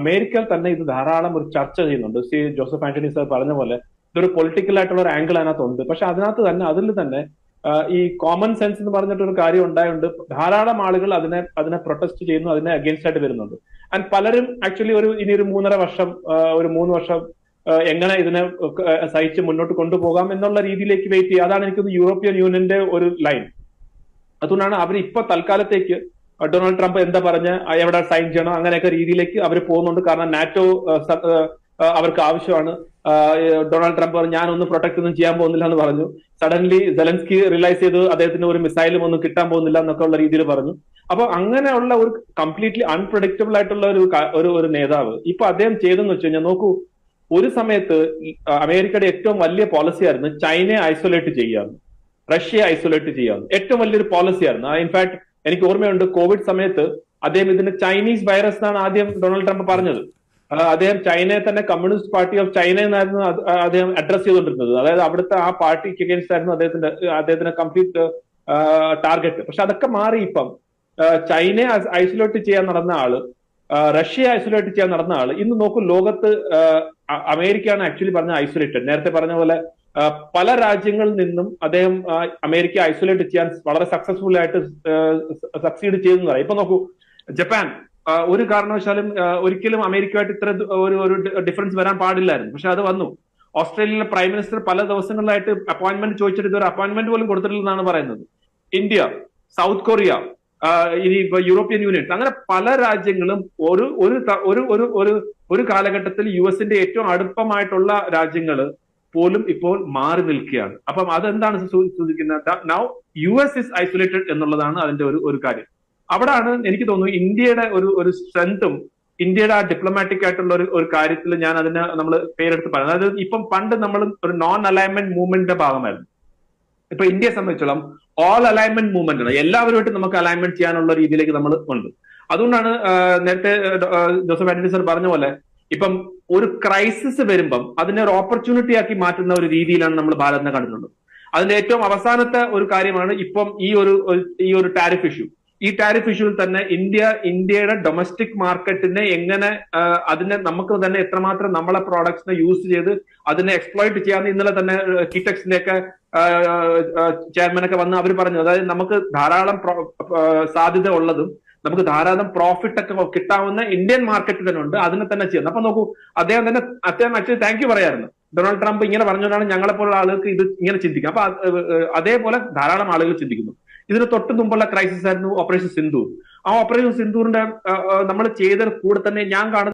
അമേരിക്കയിൽ തന്നെ ഇത് ധാരാളം ഒരു ചർച്ച ചെയ്യുന്നുണ്ട്. സി ജോസഫ് ആന്റണി സാർ പറഞ്ഞ പോലെ ഇതൊരു പൊളിറ്റിക്കൽ ആയിട്ടുള്ള ഒരു ആംഗിൾ അതിനകത്തുണ്ട്. പക്ഷെ അതിനകത്ത് തന്നെ അതിൽ തന്നെ ഈ കോമൺ സെൻസ് എന്ന് പറഞ്ഞിട്ട് ഒരു കാര്യം ഉണ്ടായതുകൊണ്ട് ധാരാളം ആളുകൾ അതിനെ അതിനെ പ്രൊട്ടസ്റ്റ് ചെയ്യുന്നു അതിനെ അഗേൻസ്റ്റ് ആയിട്ട് വരുന്നുണ്ട്. ആൻഡ് പലരും ആക്ച്വലി ഒരു ഇനി ഒരു മൂന്നര വർഷം ഒരു മൂന്ന് വർഷം എങ്ങനെ ഇതിനെ സഹിച്ച് മുന്നോട്ട് കൊണ്ടുപോകാം എന്നുള്ള രീതിയിലേക്ക് വെയിറ്റ് ചെയ്യുക. അതാണ് എനിക്കൊന്ന് യൂറോപ്യൻ യൂണിയന്റെ ഒരു ലൈൻ അതുകൊണ്ടാണ് അവർ ഇപ്പൊ തൽക്കാലത്തേക്ക് ഡൊണാൾഡ് ട്രംപ് എന്താ പറഞ്ഞ്? എവിടെ സൈൻ ചെയ്യണം? അങ്ങനെയൊക്കെ രീതിയിലേക്ക് അവർ പോകുന്നുണ്ട്. കാരണം നാറ്റോ അവർക്ക് ആവശ്യമാണ്. ഡൊണാൾഡ് ട്രംപ് പറഞ്ഞു ഞാനൊന്നും പ്രൊട്ടക്ട് ഒന്നും ചെയ്യാൻ പോകുന്നില്ല എന്ന് പറഞ്ഞു. സഡൻലി സെലൻസ്കി റിയലൈസ് ചെയ്ത് അദ്ദേഹത്തിന് ഒരു മിസൈലും ഒന്നും കിട്ടാൻ പോകുന്നില്ല എന്നൊക്കെ ഉള്ള രീതിയിൽ പറഞ്ഞു. അപ്പൊ അങ്ങനെയുള്ള ഒരു കംപ്ലീറ്റ്ലി അൺപ്രഡിക്റ്റബിൾ ആയിട്ടുള്ള ഒരു ഒരു ഒരു നേതാവ് ഇപ്പൊ അദ്ദേഹം ചെയ്തെന്ന് വെച്ച് കഴിഞ്ഞാൽ നോക്കൂ ഒരു സമയത്ത് അമേരിക്കയുടെ ഏറ്റവും വലിയ പോളിസി ആയിരുന്നു ചൈനയെ ഐസൊലേറ്റ് ചെയ്യാന്ന് റഷ്യയെ ഐസൊലേറ്റ് ചെയ്യാന്ന് ഏറ്റവും വലിയൊരു പോളിസി ആയിരുന്നു. ഇൻഫാക്ട് എനിക്ക് ഓർമ്മയുണ്ട് കോവിഡ് സമയത്ത് അദ്ദേഹം ഇതിന് ചൈനീസ് വൈറസ് എന്നാണ് ആദ്യം ഡൊണാൾഡ് ട്രംപ് പറഞ്ഞത്. അദ്ദേഹം ചൈനയെ തന്നെ കമ്മ്യൂണിസ്റ്റ് പാർട്ടി ഓഫ് ചൈന എന്നായിരുന്നു അദ്ദേഹം അഡ്രസ് ചെയ്തുകൊണ്ടിരുന്നത്. അതായത് അവിടുത്തെ ആ പാർട്ടിക്ക് അഗേൻസ്റ്റ് ആയിരുന്നു അദ്ദേഹത്തിന്റെ അദ്ദേഹത്തിന്റെ കംപ്ലീറ്റ് ടാർഗറ്റ് പക്ഷെ അതൊക്കെ മാറി ഇപ്പം. ചൈനയെ ഐസൊലേറ്റ് ചെയ്യാൻ നടന്ന ആൾ റഷ്യയെ ഐസൊലേറ്റ് ചെയ്യാൻ നടന്ന ആൾ ഇന്ന് നോക്കൂ ലോകത്ത് അമേരിക്കയാണ് ആക്ച്വലി പറഞ്ഞ ഐസൊലേറ്റഡ് നേരത്തെ പറഞ്ഞ പോലെ പല രാജ്യങ്ങളിൽ നിന്നും അദ്ദേഹം അമേരിക്ക ഐസൊലേറ്റ് ചെയ്യാൻ വളരെ സക്സസ്ഫുൾ ആയിട്ട് സക്സീഡ് ചെയ്തെന്ന് പറയാം ഇപ്പൊ നോക്കൂ ജപ്പാൻ ഒരു കാരണവശാലും ഒരിക്കലും അമേരിക്കയുമായിട്ട് ഇത്ര ഒരു ഒരു ഡിഫറൻസ് വരാൻ പാടില്ലായിരുന്നു. പക്ഷെ അത് വന്നു. ഓസ്ട്രേലിയയിലെ പ്രൈം മിനിസ്റ്റർ പല ദിവസങ്ങളിലായിട്ട് അപ്പോയിന്റ്മെന്റ് ചോദിച്ചിട്ട് ഇതൊരു അപ്പോയിന്റ്മെന്റ് പോലും കൊടുത്തിട്ടില്ലെന്നാണ് പറയുന്നത്. ഇന്ത്യ സൗത്ത് കൊറിയ ഇനി ഇപ്പൊ യൂറോപ്യൻ യൂണിയൻ അങ്ങനെ പല രാജ്യങ്ങളും ഒരു ഒരു ഒരു ഒരു കാലഘട്ടത്തിൽ യു എസിന്റെ ഏറ്റവും അടുപ്പമായിട്ടുള്ള രാജ്യങ്ങൾ പോലും ഇപ്പോൾ മാറി നിൽക്കുകയാണ്. അപ്പം അതെന്താണ് സൂചിക്കുന്നത് now U S is isolated എന്നുള്ളതാണ് അതിന്റെ ഒരു ഒരു കാര്യം. അവിടാണ് എനിക്ക് തോന്നുന്നു ഇന്ത്യയുടെ ഒരു ഒരു സ്ട്രെങ്തും ഇന്ത്യയുടെ ആ ഡിപ്ലോമാറ്റിക് ആയിട്ടുള്ള ഒരു ഒരു കാര്യത്തിൽ ഞാൻ അതിന് നമ്മൾ പേരെടുത്ത് പറയുന്നത്. അതായത് ഇപ്പം പണ്ട് നമ്മൾ ഒരു നോൺ അലൈൻമെന്റ് മൂവ്മെന്റിന്റെ ഭാഗമായിരുന്നു. ഇപ്പൊ ഇന്ത്യയെ സംബന്ധിച്ചോളം ഓൾ അലൈൻമെന്റ് മൂവ്മെന്റ് ആണ്. എല്ലാവരുമായിട്ട് നമുക്ക് അലൈൻമെന്റ് ചെയ്യാനുള്ള രീതിയിലേക്ക് നമ്മൾ ഉണ്ട്. അതുകൊണ്ടാണ് നേരത്തെ ജോസഫ് ആന്റണി സർ പറഞ്ഞ പോലെ ഇപ്പം ഒരു ക്രൈസിസ് വരുമ്പം അതിനെ ഒരു ഓപ്പർച്യൂണിറ്റി ആക്കി മാറ്റുന്ന ഒരു രീതിയിലാണ് നമ്മൾ ഭാരതനെ കണ്ടിട്ടുള്ളത്. അതിന്റെ ഏറ്റവും അവസാനത്തെ ഒരു കാര്യമാണ് ഇപ്പം ഈ ഒരു ഈ ഒരു ടാരിഫ് ഇഷ്യൂ ഈ ടാരിഫ് ഇഷ്യൂവിൽ തന്നെ ഇന്ത്യ ഇന്ത്യയുടെ ഡൊമസ്റ്റിക് മാർക്കറ്റിനെ എങ്ങനെ അതിനെ നമുക്ക് തന്നെ എത്രമാത്രം നമ്മളെ പ്രോഡക്ട്സിനെ യൂസ് ചെയ്ത് അതിനെ എക്സ്പ്ലോയിറ്റ് ചെയ്യാമെന്ന് ഇന്നലെ തന്നെ കിറ്റക്സിന്റെ ഒക്കെ ചെയർമാനൊക്കെ വന്ന് അവർ പറഞ്ഞു. അതായത് നമുക്ക് ധാരാളം സാധ്യത ഉള്ളതും നമുക്ക് ധാരാളം പ്രോഫിറ്റ് ഒക്കെ കിട്ടാവുന്ന ഇന്ത്യൻ മാർക്കറ്റ് തന്നെ ഉണ്ട്. അതിനെ തന്നെ ചെയ്യുന്നത്. അപ്പൊ നോക്കൂ അദ്ദേഹം തന്നെ അദ്ദേഹം ആക്ച്വലി താങ്ക് യു പറയായിരുന്നു ഡൊണാൾഡ് ട്രംപ് ഇങ്ങനെ പറഞ്ഞുകൊണ്ടാണ് ഞങ്ങളെപ്പോലുള്ള ആളുകൾക്ക് ഇത് ഇങ്ങനെ ചിന്തിക്കുക. അപ്പൊ അതേപോലെ ധാരാളം ആളുകൾ ചിന്തിക്കുന്നു. ഇതിന് തൊട്ട് മുമ്പുള്ള ക്രൈസിസ് ആയിരുന്നു ഓപ്പറേഷൻ സിന്ധു ആ ഓപ്പറേഷൻ സിന്ധുവിന്റെ നമ്മൾ ചെയ്ത കൂടെ തന്നെ ഞാൻ കാണുന്ന